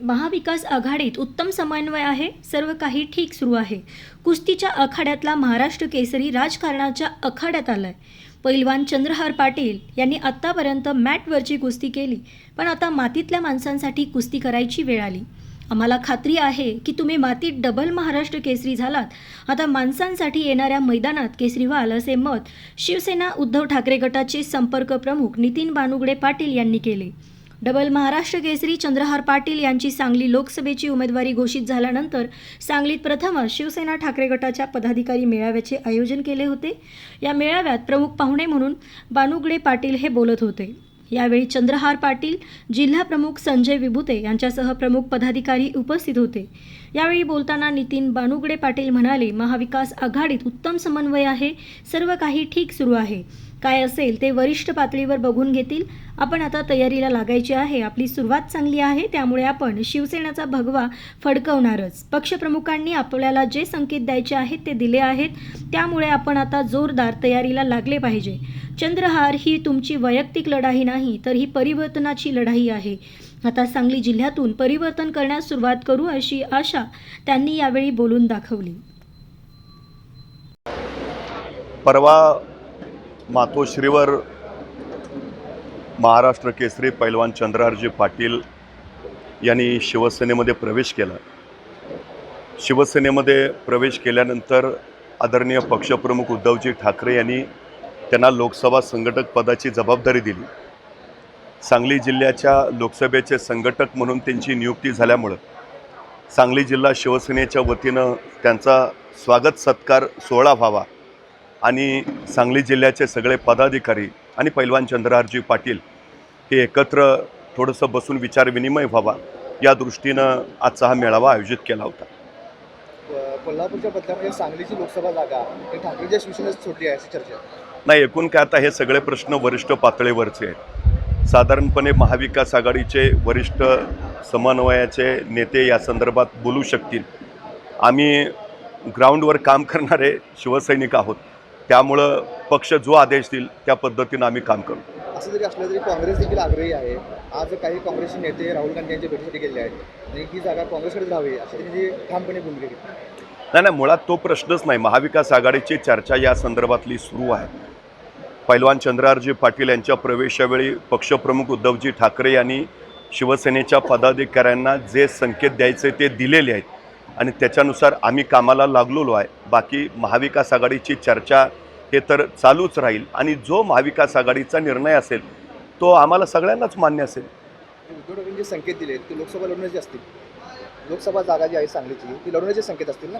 महाविकास आघाडीत उत्तम समन्वय आहे सर्व काही ठीक सुरू आहे. कुस्तीच्या आखाड्यातला महाराष्ट्र केसरी राजकारणाच्या आखाड्यात आलाय. पैलवान चंद्रहार पाटील यांनी आत्तापर्यंत मॅटवरची कुस्ती केली पण आता मातीतल्या माणसांसाठी कुस्ती करायची वेळ आली. आम्हाला खात्री आहे की तुम्ही मातीत डबल महाराष्ट्र केसरी झालात. आता माणसांसाठी येणाऱ्या मैदानात केसरी व्हाल असे मत शिवसेना उद्धव ठाकरे गटाचे संपर्क प्रमुख नितीन बानुगडे पाटील यांनी केले. डबल महाराष्ट्र केसरी चंद्रहार पाटील यांची सांगली लोकसभेची उमेदवारी घोषित झाल्यानंतर सांगलीत प्रथमच शिवसेना ठाकरे गटाच्या पदाधिकारी मेळाव्याचे आयोजन केले होते. या मेळाव्यात प्रमुख पाहुणे म्हणून बानुगडे पाटील हे बोलत होते. यावेळी चंद्रहार पाटील जिल्हा प्रमुख संजय विभुते यांच्यासह प्रमुख पदाधिकारी उपस्थित होते. यावेळी बोलताना नितीन बानुगडे पाटील म्हणाले महाविकास आघाडीत उत्तम समन्वय आहे. सर्व काही ठीक सुरू आहे. काय असेल ते वरिष्ठ पातळीवर बघून घेतील. आपण आता तयारीला लागायची आहे. आपली सुरुवात चांगली आहे त्यामुळे आपण शिवसेनेचा भगवा फडकवणारच. पक्षप्रमुखांनी आपल्याला जे संकेत द्यायचे आहेत ते दिले आहेत. त्यामुळे आपण आता जोरदार तयारीला लागले पाहिजे. चंद्रहार ही तुमची वैयक्तिक लढाई नाही तर ही परिवर्तनाची लढाई आहे. आता सांगली जिल्ह्यातून परिवर्तन करण्यास सुरुवात करू अशी आशा त्यांनी यावेळी बोलून दाखवली. परवा मातोश्रीवर महाराष्ट्र केसरी पैलवान चंद्रहारजी पाटील यांनी शिवसेनेमध्ये प्रवेश केला. शिवसेनेमध्ये प्रवेश केल्यानंतर आदरणीय पक्षप्रमुख उद्धवजी ठाकरे यांनी त्यांना लोकसभा संघटक पदाची जबाबदारी दिली. सांगली जिल्ह्याच्या लोकसभेचे संघटक म्हणून त्यांची नियुक्ती झाल्यामुळं सांगली जिल्हा शिवसेनेच्या वतीनं त्यांचा स्वागत सत्कार सोहळा व्हावा आणि सांगली जिल्ह्याचे सगळे पदाधिकारी आणि पैलवान चंद्रहारजी पाटील हे एकत्र थोडंसं बसून विचारविनिमय व्हावा या दृष्टीनं आजचा हा मेळावा आयोजित केला होता. कोल्हापूरच्या बदल्यामध्ये सांगलीची लोकसभा जागा हे ठाकरेच्या शिवसेनेत सोडली आहे अशी चर्चा. नाही एकूण काय आता हे सगळे प्रश्न वरिष्ठ पातळीवरचे आहेत. साधारणपणे महाविकास आघाडीचे वरिष्ठ समन्वयाचे नेते या संदर्भात बोलू शकतील. आम्ही ग्राउंडवर काम करणारे शिवसैनिक आहोत. त्यामुळं पक्ष जो आदेश देईल त्या पद्धतीनं आम्ही काम करू. असं जरी असलं तरी काँग्रेस देखील आग्रही आहे. आज काही काँग्रेसचे नेते राहुल गांधी यांच्या भेटीसाठी गेले आहेत. आणि ही जागा काँग्रेसकडे राहावी अशी त्यांनी ठामपणे भूमिका घेतली. नाही नाही मुळात तो प्रश्नच नाही. महाविकास आघाडीची चर्चा या संदर्भातली सुरू आहे. पैलवान चंद्रहारजी पाटील यांच्या प्रवेशावेळी पक्षप्रमुख उद्धवजी ठाकरे यांनी शिवसेनेच्या पदाधिकाऱ्यांना जे संकेत द्यायचे ते दिलेले आहेत आणि त्याच्यानुसार आम्ही कामाला लागलेलो आहे. बाकी महाविकास आघाडीची चर्चा हे तर चालूच राहील. आणि जो महाविकास आघाडीचा निर्णय असेल तो आम्हाला सगळ्यांनाच मान्य असेल. उद्धव जे संकेत दिले ते लोकसभा लढवण्याचे असतील. लोकसभा जागा जी आहे सांगलीची ती लढवण्याचे संकेत असतील ना?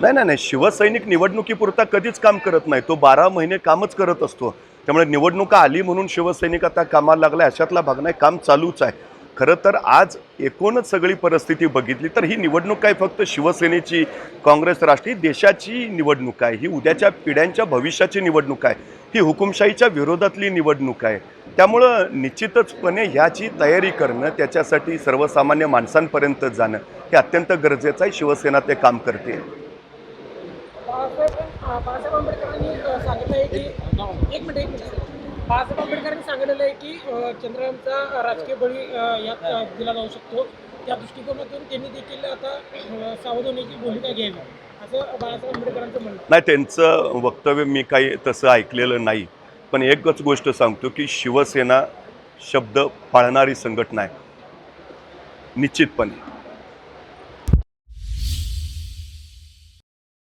नाही नाही नाही. शिवसैनिक निवडणुकीपुरता कधीच काम करत नाही. तो बारा महिने कामच करत असतो. त्यामुळे निवडणुका आली म्हणून शिवसैनिक आता कामाला लागला अशातला भाग नाही काम चालूच आहे. खरं तर आज एकूणच सगळी परिस्थिती बघितली तर ही निवडणूक काय फक्त शिवसेनेची काँग्रेस राष्ट्रीय देशाची निवडणूक आहे. ही उद्याच्या पिढ्यांच्या भविष्याची निवडणूक आहे. ही हुकुमशाहीच्या विरोधातली निवडणूक आहे. त्यामुळं निश्चितचपणे ह्याची तयारी करणं त्याच्यासाठी सर्वसामान्य माणसांपर्यंत जाणं हे अत्यंत गरजेचं आहे. शिवसेना ते काम करते. बाळासाहेब आंबेडकरांनी सांगितलं आहे की एक मिनिट एक मिनिट. बाळासाहेब आंबेडकरांनी सांगितलेलं आहे की अ, चंद्रयांचा राजकीय बळी यात दिला जाऊ शकतो. त्या दृष्टिकोनातून त्यांनी देखील आता अ, सावध होण्याची भूमिका घ्यावी. असं बाळासाहेब आंबेडकरांचं म्हणणं नाही त्यांचं वक्तव्य मी काही तसं ऐकलेलं नाही. पण एकच गोष्ट सांगतो की शिवसेना शब्द पाळणारी संघटना आहे. निश्चितपणे.